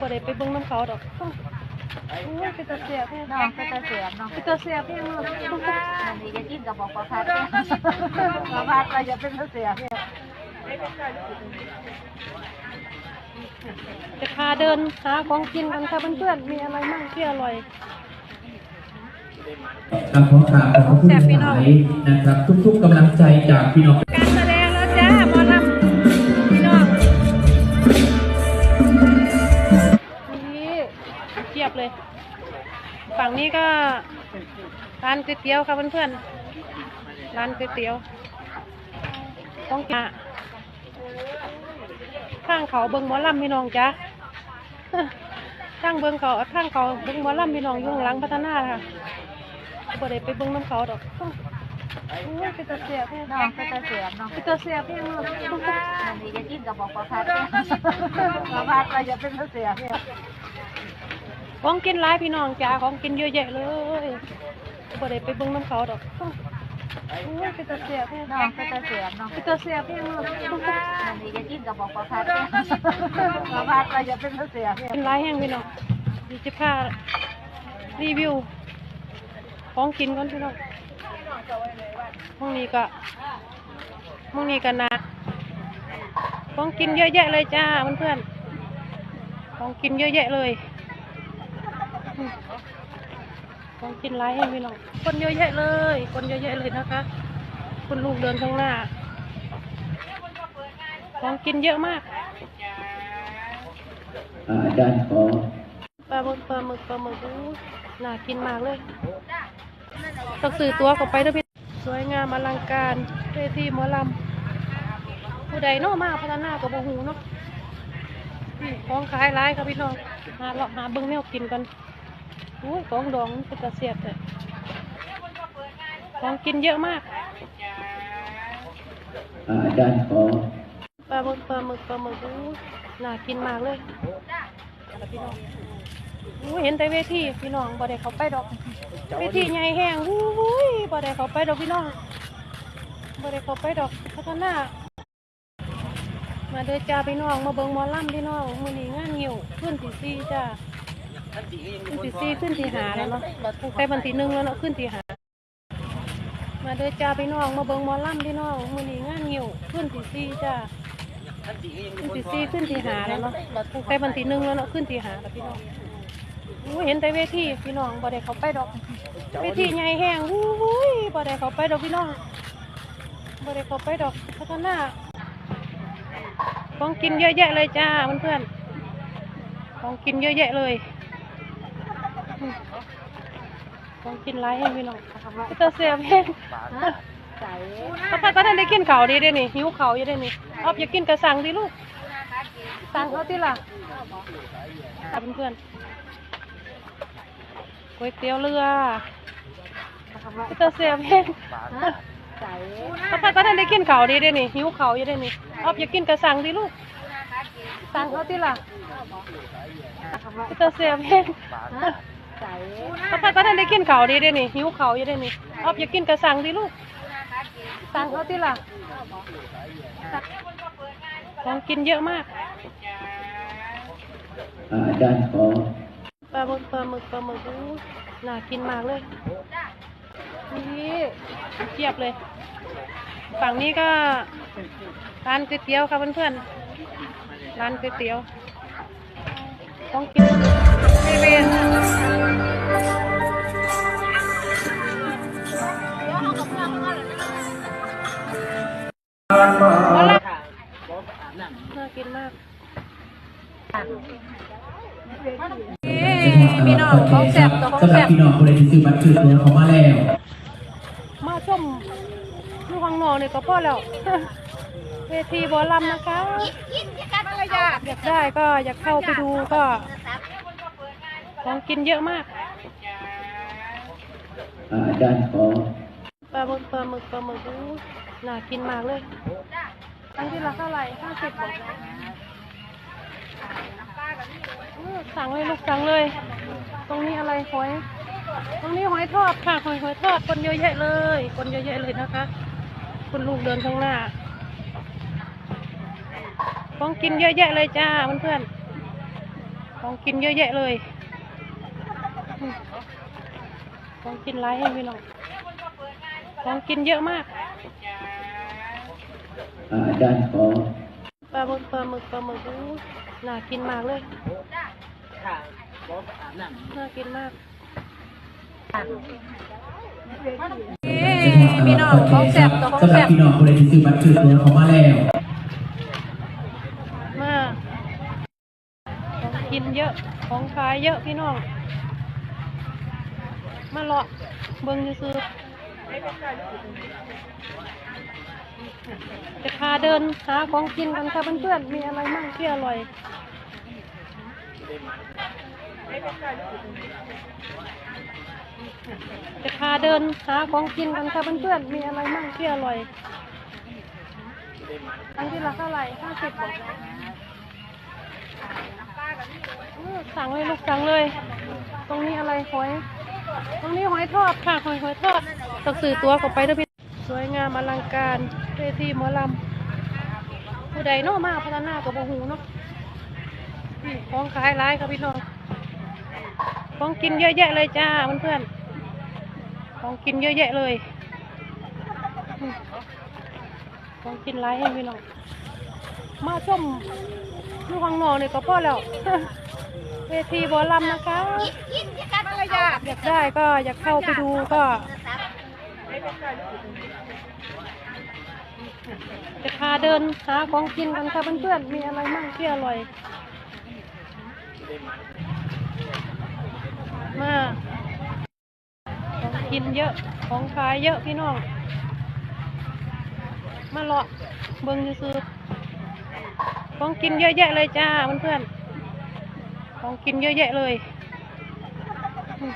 บ่ได้ไปเบิ่งน้ำเขาดอกโอ้ยเป็นตาเสียบแท้น้องก็จะเสียบเนาะเป็นตาเสียบแท้เนาะอันนี้จะกินกับบอกประพัดเนี่ยประพัดเรจะเป็นเสียบเนี่ยจะพาเดินหาของกินกันค่ะเพื่อนๆมีอะไรมั่งที่อร่อยครับขอกราบขอบพระคุณหลายนะครับ ทุกๆกำลังใจจากพี่น้อง ร้านก๋วยเตี๋ยวค่ะเพื่อนๆ ร้านก๋วยเตี๋ยว ต้องกินอะข้างเขาเบิ้งหมอลำพี่น้องจ้าข้างเบิ้งเขาข้างเขาเบิ้งหมอลำพี่น้องอยู่งหลังพัฒนาค่ะบ่ได้ไปเบิ้งน้ำเขาดอกโอ้ยเป็นตาเสียบแท้น้องก็จะเสียบเนาะเป็นตัวเสียบยังเนาะอันนี้จะกินกับบอกประพัดเนี่ยประพัดเราจะเป็นเสียบเนี่ยของกินหลายพี่น้องจ้าของกินเยอะแยะเลย บ่ได้ไปเบิ่งน้ำเขาดอกโอ้ยเป็นตัวเสียบแท้น้องก็จะเสียบเนาะเป็นตัวเสียบยังเนาะอันนี้จะกินกับบอกประพัดเนี่ยประพัดเราจะเป็นเสียบเนี่ยกินหลายแห้งพี่น้องดีจะพารีวิวของกินก่อนพี่น้องห้องนี้ก็ห้องนี้ก็นาของกินเยอะแยะเลยจ้าเพื่อนๆของกินเยอะแยะเลย ของกินร้ายให้พี่น้องคนเยอะแยะเลย คนเยอะแยะเลยนะคะ คุณลูกเดินข้างหน้า ของกินเยอะมากอ่าอาจารย์ขอปลาหมึกปลาหมึกปลาหมึกอู้น่ากินมากเลยต้องซื้อตัวก็ไปเด้วยพี่สวยงามอลังการเวทีหมอลำผู้ใดเนาะมาพัฒนากับบูหูเนาะนี่ของขายร้ายครับพี่น้อง หาเลาะหาเบิ้งแนวกินกัน อุ้ยของดองเป็นตะเสียบแต่ของกินเยอะมากอ่าอาจารย์ขอปลาหมึกปลาหมึกปลาหมึกอู้น่ากินมากเลยพี่น้องอู้เห็นแต่เวทีพี่น้องบ่ได้เขาไปดอก เวทีใหญ่แห้งอู้ยบ่ได้เขาไปดอกพี่น้องบ่ได้เขาไปดอกพัฒนามาเด้อจ้าพี่น้องมาเบิ่งหมอลำพี่น้องมื้อนี้งานหิวขึ้นที่สี่จ้า ขึ้นที่สี่ขึ้นที่หาแล้วเนาะตั้งแต่วันที่หนึ่งแล้วเนาะขึ้นที่หา มาเด้อจ้าพี่น้องมาเบิ่งหมอลำพี่น้องมื้อนี้งานหิวขึ้นที่สี่จ้าขึ้นที่สี่ขึ้นที่หาแล้วเนาะตั้งแต่วันที่หนึ่งแล้วเนาะขึ้นที่หาแล้วพี่น้องอู้เห็นแต่เวทีพี่น้องบ่ได้เขาไปดอก เวทีใหญ่แห้งอู้ยบ่ได้เขาไปดอกพี่น้องบ่ได้เขาไปดอกพัฒนาของกินเยอะแยะเลยจ้าเพื่อนๆของกินเยอะแยะเลย อืมของกินหลายแห้งพี่น้องไปเตอเสียบแห้งใส่ป้าป้าก็ได้กินข้าวดีเด้นี่หิวข้าวอยู่เด้นี่ออบอยากกินกระสังดิลูกสั่งเขาที่ล่ะเพื่อนๆก๋วยเตี๋ยวเรือไปเตอเสียบแห้งใส่ป้าป้าก็ได้กินข้าวดีเด้นี่หิวข้าวอยู่เด้นี่ออบอยากกินกระสังดิลูกสั่งเขาที่ล่ะไปเตอเสียบแห้ง ใส่ป้าป้าก็ได้กินข้าวดีเด้นี่หิวข้าวอยู่เด้นี่ออบอยากกินกระสังดิลูกสั่งเขาที่ล่ะของกินเยอะมากอ่าอาจารย์ขอปลาหมึกปลาหมึกปลาหมึกอู้น่ากินมากเลยนี่เทียบเลย ฝั่งนี้ก็ร้านก๋วยเตี๋ยวค่ะเพื่อนๆร้านก๋วยเตี๋ยวต้องกิน เซเว่นเอาละน่ากินมากเอ้พี่น้องของแซ่บตัวของสำหรัแซ่บบพี่น้องคนใดที่ซื้อบัตรซื้อตัวเขามาแล้ว มาชมลูกข้างนอกนี่ก็พอแล้วเวทีบอลำนะคะอยากได้ก็อยากเข้าไปดูก็ ของกินเยอะมากอ่าอาจารย์ขอปลาหมึกปลาหมึกปลาหมึกอู้น่ากินมากเลยอันที่ละเท่าไหร่ห้าสิบบาทอื้อสั่งเลยลูกสั่งเลย ตรงนี้อะไรหอย ตรงนี้หอยทอดค่ะหอยหอยทอดคนเยอะแยะเลย คนเยอะแยะเลยนะคะ คุณลูกเดินข้างหน้าของกินเยอะแยะเลยจ้าเพื่อนๆของกินเยอะแยะเลยอืม ของกินหลายให้พี่น้องของกินเยอะมากอ่าด้านของปลาหมึกปลาหมึกปลาหมึกอู้น่ากินมากเลยน่ากินมากเอ้พี่น้องของแซ่บตัวของสำหรับแซ่บพี่น้องคนใดที่ซื้อบัตรซื้อตัวเขามาแล้วมากของกินเยอะของขายเยอะพี่น้อง มาเลาะเบิ่งซื้อจะพาเดินหาของกินกันค่ะเพื่อนๆมีอะไรมั่งที่อร่อยจะพาเดินหาของกินกันค่ะเพื่อนๆมีอะไรมั่งที่อร่อยอันที่ละเท่าไหร่ห้าสิบบาทสั่งเลยลูกสั่งเลย ตรงนี้อะไรหอย ตรงนี้หอยทอดค่ะหอยหอยทอดต้องซื้อตัวกลับไปด้วยพี่สวยงามอลังการเวทีหมอลำผู้ใดนาะมาพัฒนากับบูหูเนาะนี่ของขายร้ายครับพี่น้องของกินเยอะแยะเลยจ้าเพื่อนๆของกินเยอะแยะเลยของกินร้ายให้พี่น้องมาชมลูกข้างนอกเนี่ยก็พอแล้วเวทีบอลำนะคะ อยากได้ก็อยากเข้าไปดูก็จะพาเดินหาของกินกันค่ะเพื่อนๆมีอะไรมั่งที่อร่อย มาของกินเยอะของขายเยอะพี่น้อง มาเลาะเบิ่งซื้อของกินเยอะแยะเลยจ้าเพื่อนๆของกินเยอะแยะเลย อืม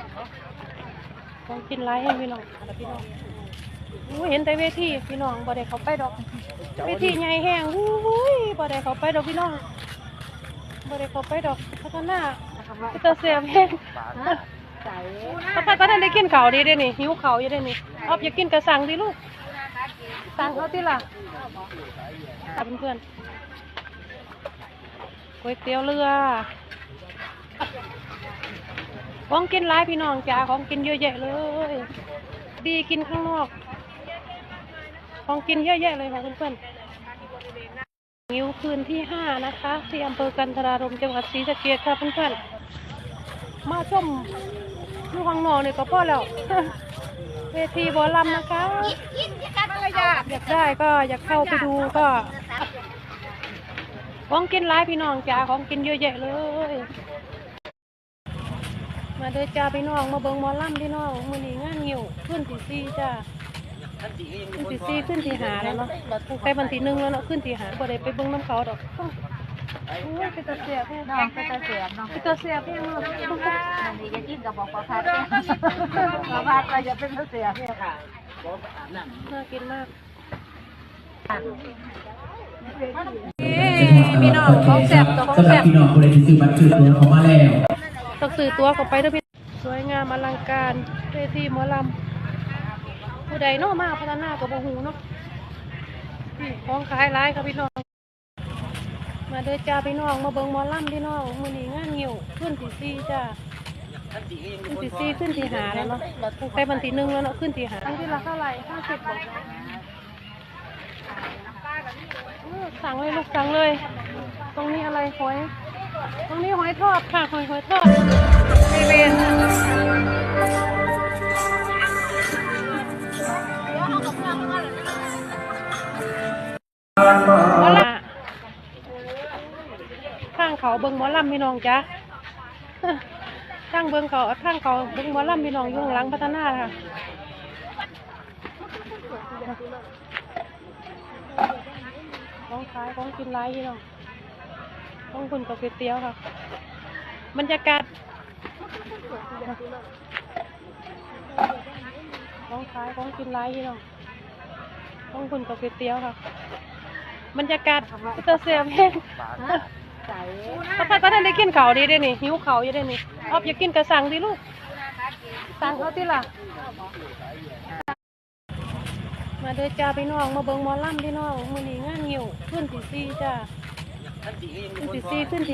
ของกินหลายให้พี่น้องแต่พี่น้องอู้เห็นแต่เวทีพี่น้องบ่ได้เขาไปดอก เวทีใหญ่แห้งอู้ยบ่ได้เขาไปดอกพี่น้องบ่ได้เขาไปดอกพัฒนาเตอเสียบแห้งใส่พัฒนาก็ได้กินข้าวดีเด้นี่หิวข้าวอยู่เด้นี่เอาอยากกินกระสังดิลูกสั่งเขาติล่ะเพื่อนๆก๋วยเตี๋ยวเรือ ของกินหลายพี่น้องจ้าของกินเยอะแยะเลย ดีกินข้างนอก ของกินเยอะแยะเลยค่ะเพื่อนๆนิ้วคืนที่ห้านะคะที่อำเภอกันทรารมจังหวัดศรีสะเกษค่ะเพื่อนๆมาชมลูกข้างนอกเนี่ยก็พอแล้วเวทีบอลำนะคะอยากได้ก็อยากเข้าไปดูก็ของกินหลายพี่น้องจ้าของกินเยอะแยะเลย มาเด้อจ้าพี่น้องมาเบิ่งหมอลำพี่น้องมื้อนี้งานหิวขึ้นที่สี่จ้าขึ้นที่สี่ขึ้นที่หาแล้วเนาะตั้งแต่วันที่หนึ่งแล้วเนาะขึ้นที่หาบ่ได้ไปเบิ่งน้ำเขาดอกโอ้ยเป็นตาเสียบแท้น้องก็จะเสียบเนาะเป็นตาเสียบแท้เนาะอันนี้จะกินกับบอกประพัดประพัดเราจะเป็นเสียบเนี่ยค่ะน่ากินมากเอ้พี่น้องของแซ่บตัวของสำหรับแซ่บพี่น้องคนใดที่ซื้อบัตรซื้อตัวเขามาแล้ว ต้องซื้อตัวกลับไปด้วยพี่สวยงามอลังการเวทีหมอลำผู้ใดเนาะมาพัฒนากับบูหูเนาะนี่ของขายร้ายครับพี่น้อง มาเด้อจ้าพี่น้องมาเบิ่งหมอลำพี่น้องมื้อนี้งานหิวขึ้นที่สี่จ้าขึ้นที่สี่ขึ้นที่หาแล้วเนาะตั้งแต่วันที่หนึ่งแล้วเนาะขึ้นที่หาอันที่ละเท่าไหร่ห้าสิบบาทเออสั่งเลยลูกสั่งเลย ตรงนี้อะไรหอย ตรงนี้หอยทอดค่ะหอยหอยทอดบริเวณหมอลำข้างเขาเบิงหมอลำพี่น้องจ้ะข้างเบิงเขาข้างเขาเบิงหมอลำพี่น้องอยู่ข้างหลังพัฒนาค่ะของขายของกินไรพี่น้อง ของคุณกับก๋วยเตี๋ยวค่ะ บรรยากาศของขายของกินไรพี่น้องของคุณกับก๋วยเตี๋ยวค่ะ บรรยากาศเตอเสียบแห้งใส่ถ้าก็ได้กินเขาดีเด้นี่หิวเขาอยู่เด้นี่อาอยากกินกระสังดิลูก สั่งเขาติล่ะ มาเด้อจ้าพี่น้อง มาเบิ่งมอลล่ำพี่น้อง มือนี้งานหิวขึ้นที่สี่จ้า ขึ้นที่สี่ขึ้นที่